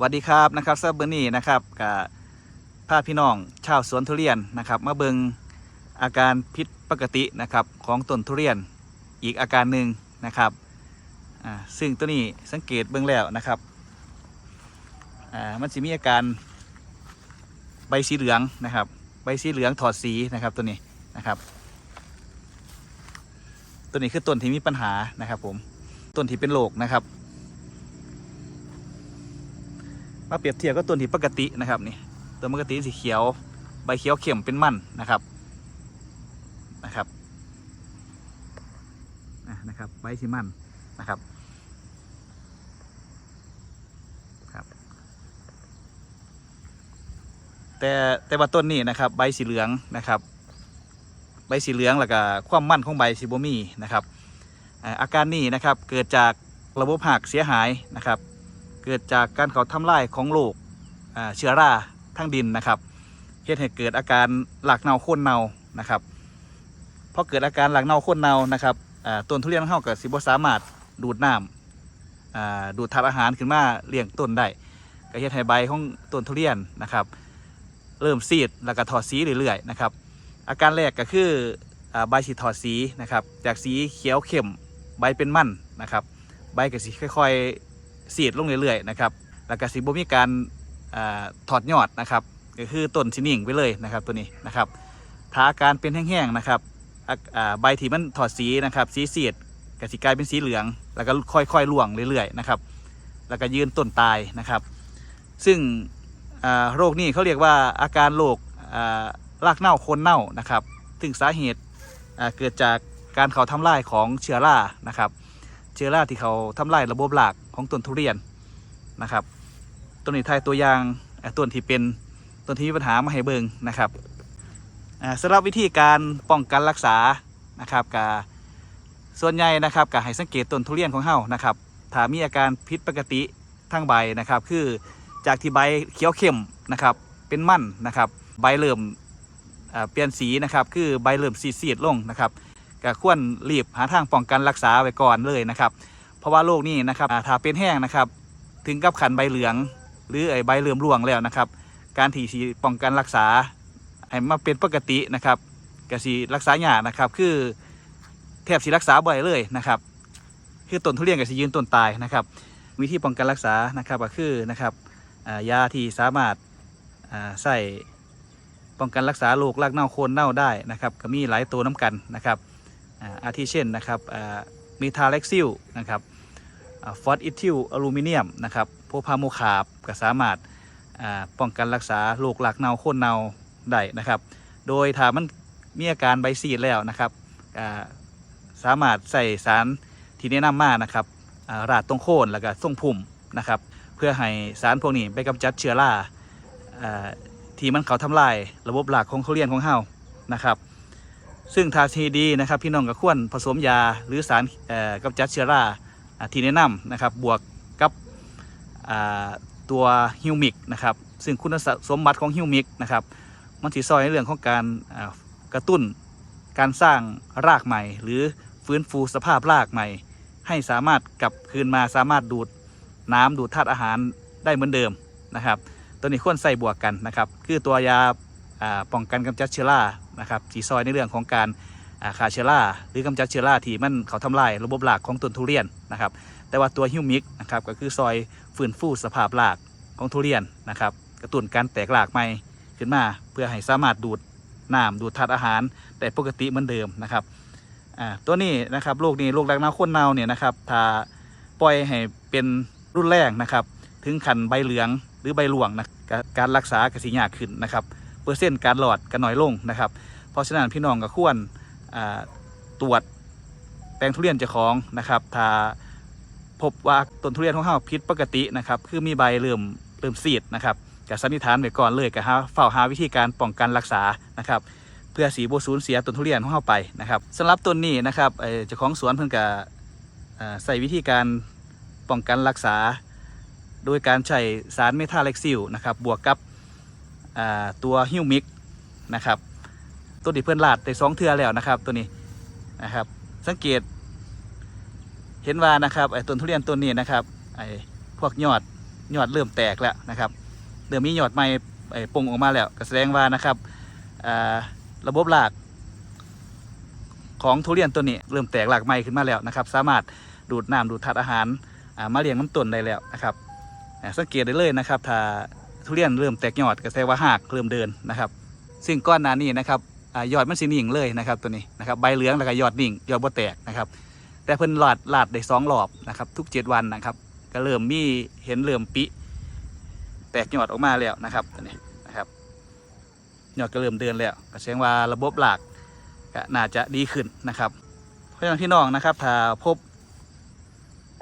สวัสดีครับนะครับซับเบอร์นี่นะครับกับพาพี่น้องชาวสวนทุเรียนนะครับมาเบิงอาการผิดปกตินะครับของต้นทุเรียนอีกอาการหนึ่งนะครับซึ่งตัวนี้สังเกตเบื้องแล้วนะครับมันจะมีอาการใบสีเหลืองนะครับ ใบสีเหลืองถอดสีนะครับตัวนี้นะครับ ตัวนี้คือต้นที่มีปัญหานะครับผมต้นที่เป็นโรคนะครับ มาเปรียบเทียบกับต้นที่ปกตินะครับนี่ต้นปกติสีเขียวใบเขียวเข้มเป็นมันนะครับนะครับนะครับใบสีมันนะครับครับ แต่แต่ว่าต้นนี้นะครับ ใบสีเหลืองนะครับ ใบสีเหลืองแล้วก็ความมั่นของใบสีบมีนะครับอาอาการนี้นะครับเกิดจากระบบหักเสียหายนะครับ เกิดจากการเขาทำลายของโรคเชื้อราทั้งดินนะครับเฮ็ดให้เกิดอาการหลักเน่าโค่นเน่านะครับพอเกิดอาการหลักเน่าโค่นเน่านะครับต้นทุเรียนของเรากับสิบสามารถดูดน้ำดูดธาตุอาหารขึ้นมาเลี้ยงต้นได้ก็เฮ็ดให้ใบของต้นทุเรียนนะครับ เริ่มซีดแล้วก็ถอดสีเรื่อยๆนะครับอาการแรกก็คือใบสีถอดสีนะครับ จากสีเขียวเข้มใบเป็นมันนะครับ ใบก็สีค่อย ๆ สีดลงเรื่อยๆนะครับแล้วก็สีบ่มีการอถอดยอดนะครับก็คือต้นสินิ่งไปเลยนะครับตัวนี้นะครับถ้าอาการเป็นแห้งๆนะครับใบที่มันถอดสีนะครับสีเสียดก็สิกลายเป็นสีเหลือง แล้วก็ค่อยๆร่วงเรื่อยๆนะครับแล้วก็ยืนต้นตายนะครับ ซึ่งโรคนี้เขาเรียกว่าอาการโรครากเน่าโคนเน่านะครับ ถึงสาเหตุเกิดจากการเขาทำลายของเชื้อรานะครับ เชื้อราที่เขาทำลายระบบหลักของต้นทุเรียนนะครับต้นนี้ไทยตัวอย่างต้นที่เป็นต้นที่มีปัญหามาให้เบิงนะครับอ่าสำหรับวิธีการป้องกันรักษานะครับกาส่วนใหญ่นะครับกาให้สังเกตต้นทุเรียนของเฮานะครับถ้ามีอาการผิดปกติทั้งใบนะครับคือจากที่ใบเขียวเข้มนะครับเป็นมันนะครับใบเริ่มอ่าเปลี่ยนสีนะครับคือใบเริ่มสีดๆลงนะครับ ก็ควรรีบหาทางป้องกันรักษาไว้ก่อนเลยนะครับ เพราะว่าโรคนี้นะครับถ้าเป็นแห้งนะครับ ถึงกับขันใบเหลือง หรือไอใบเหลื่อมร่วงแล้วนะครับ การที่สีป้องกันรักษาให้มาเป็นปกตินะครับก็สีรักษาหยานะครับ คือแทบสีรักษาบ่อยเลยนะครับ คือต้นทุเรียนกับสียืนต้นตายนะครับ วิธีป้องกันรักษานะครับก็คือนะครับยาที่สามารถใส่ป้องกันรักษาโรครากเน่าโคนเน่าได้นะครับ ก็มีหลายตัวน้ำกันนะครับ อาทิเช่นนะครับมีทาเล็กซิลนะครับฟอสอิทิลอลูมิเนียมนะครับโพพาโมคาบก็สามารถป้องกันรักษาโรคหลักเนาโคนเนาได้นะครับ โดยถ้ามันมีอาการใบซีดแล้วนะครับสามารถใส่สารที่แนะนำมานะครับราดตรงโคนแล้วก็ทรงพุ่มนะครับ เพื่อให้สารพวกนี้ไปกำจัดเชื้อราอที่มันเขาทำลายระบบหลักของทุเรียนของเฮานะครับ ซึ่งทาทีดีนะครับพี่น้องก็ควรผสมยาหรือสารกำจัดเชื้อราอ่าที่แนะนำนะครับบวกกับตัวฮิวมิกนะครับซึ่งคุณสมบัติของฮิวมิกนะครับมันสิซอยในเรื่องของการกระตุ้นการสร้างรากใหม่ หรือฟื้นฟูสภาพรากใหม่ ให้สามารถกลับคืนมาสามารถดูดน้ำดูดธาตุอาหารได้เหมือนเดิมนะครับ ตัวนี้ควรใส่บวกกันนะครับ คือตัวยา ป้องกันกำจัดเชื้อรานะครับสีซอยในเรื่องของการฆ่าเชื้อราหรือกำจัดเชื้อราที่มันเขาทำลายระบบรากของต้นทุเรียนนะครับ แต่ว่าตัวฮิวมิกนะครับก็คือซอยฟื้นฟูสภาพรากของทุเรียนนะครับ กระตุ้นการแตกรากใหม่ขึ้นมาเพื่อให้สามารถดูดน้ำดูดธาตุอาหารได้ปกติเหมือนเดิมนะครับตัวนี้นะครับโรคนี้โรครักเน่าข้นเน่าเนี่ยนะครับถ้าปล่อยให้เป็นรุ่นแรงนะครับ ถึงขันใบเหลืองหรือใบหลวงนะการรักษากระสียากขึ้นนะครับ ปอร์เซ็นต์การหลอดก็น้อยลงนะครับเพราะฉะนั้นพี่น้องก็ควรตรวจแปลงทุเรียนเจ้าของนะครับถ้าพบว่าต้นทุเรียนของเราผิดปกตินะครับคือมีใบเริ่มเริ่มซีดนะครับก็สันนิษฐานไว้ก่อนเลยก็หาเฝ้าหาวิธีการป้องกันรักษานะครับเพื่อสีโบสูญเสียต้นทุเรียนของเราไปนะครับสำหรับต้นนี้นะครับเจ้าของสวนเพิ่นก็อ่าใส่วิธีการป้องกันรักษา โดยการใช้สารเมทาเล็กซิลนะครับบวกกับ ตัวฮิวมิกนะครับตัวนี้เพื่อนลาดได้สองเทือแล้วนะครับ ตัวนี้นะครับ สังเกต เห็นว่านะครับไอ้ต้นทุเรียนต้นนี้นะครับไอ้พวกยอดยอดเริ่มแตกแล้วนะครับเริ่มมียอดใหม่ไอ้ปงออกมาแล้วก็แสดงว่านะครับระบบรากของทุเรียนตัวนี้เริ่มแตกหลากใหม่ขึ้นมาแล้วนะครับ สามารถดูดน้ำดูดธาตุอาหารมาเลี้ยงน้ำต้นได้แล้วนะครับสังเกตได้เลยนะครับถ้า ทุเรียนเริ่มแตกยอดก็แสดงว่าหากเริ่มเดินนะครับ ซึ่งก้อนหนานี้นะครับอยอดมันสีนิ่งเลยนะครับตัวนี้นะครับใบเหลืองแล้วก็ยอดนิ่งยอดบ่แตกนะครับ แต่เพิ่นหลาดหลาดได้สองรอบนะครับทุกเจ็ดวันนะครับ ก็เริ่มมีเห็นเริ่มปิแตกยอดออกมาแล้วนะครับตัวนี้นะครับยอดก็เริ่มเดินแล้วก็แสดงว่าระบบหลากก็น่าจะดีขึ้นนะครับ เพราะฉะนั้นพี่น้องนะครับถ้าพบ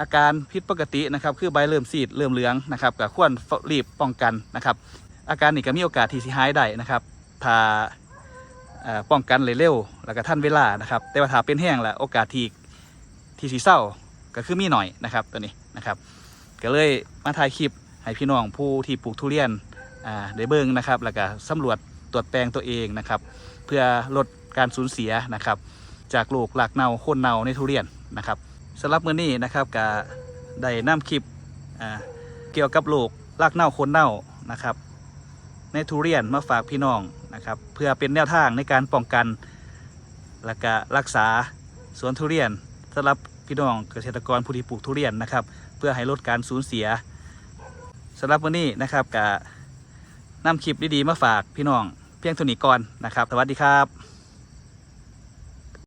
อาการผิดปกตินะครับคือใบเริ่มซีดเริ่มเหลืองนะครับก็ควรรีบป้องกันนะครับ อาการนี้ก็มีโอกาสที่สิหายได้นะครับถ้าป้องกันเร็วๆแล้วก็ทันเวลานะครับ แต่ว่าถ้าเป็นแห้งแล้วโอกาสที่ที่สีเศร้าก็คือมีหน่อยนะครับตัวนี้นะครับก็เลยมาถ่ายคลิปให้พี่น้องผู้ที่ปลูกทุเรียนได้เบิ่งนะครับ แล้วก็สำรวจตรวจแปลงตัวเองนะครับ เพื่อลดการสูญเสียนะครับ จากโรคหลากเน่าโคนเน่าในทุเรียนนะครับ สำหรับมื้อนี้นะครับก็ได้นำคลิปเกี่ยวกับโรคหลากเน่าโคนเน่านะครับ ในทุเรียนมาฝากพี่น้องนะครับ เพื่อเป็นแนวทางในการป้องกัน และก็รักษาสวนทุเรียนสำหรับพี่น้องเกษตรกรผู้ที่ปลูกทุเรียนนะครับ เพื่อให้ลดการสูญเสียสำหรับวันนี้นะครับก็นำคลิปดีๆมาฝากพี่น้องเพียงเท่านี้ก่อนนะครับ สวัสดีครับ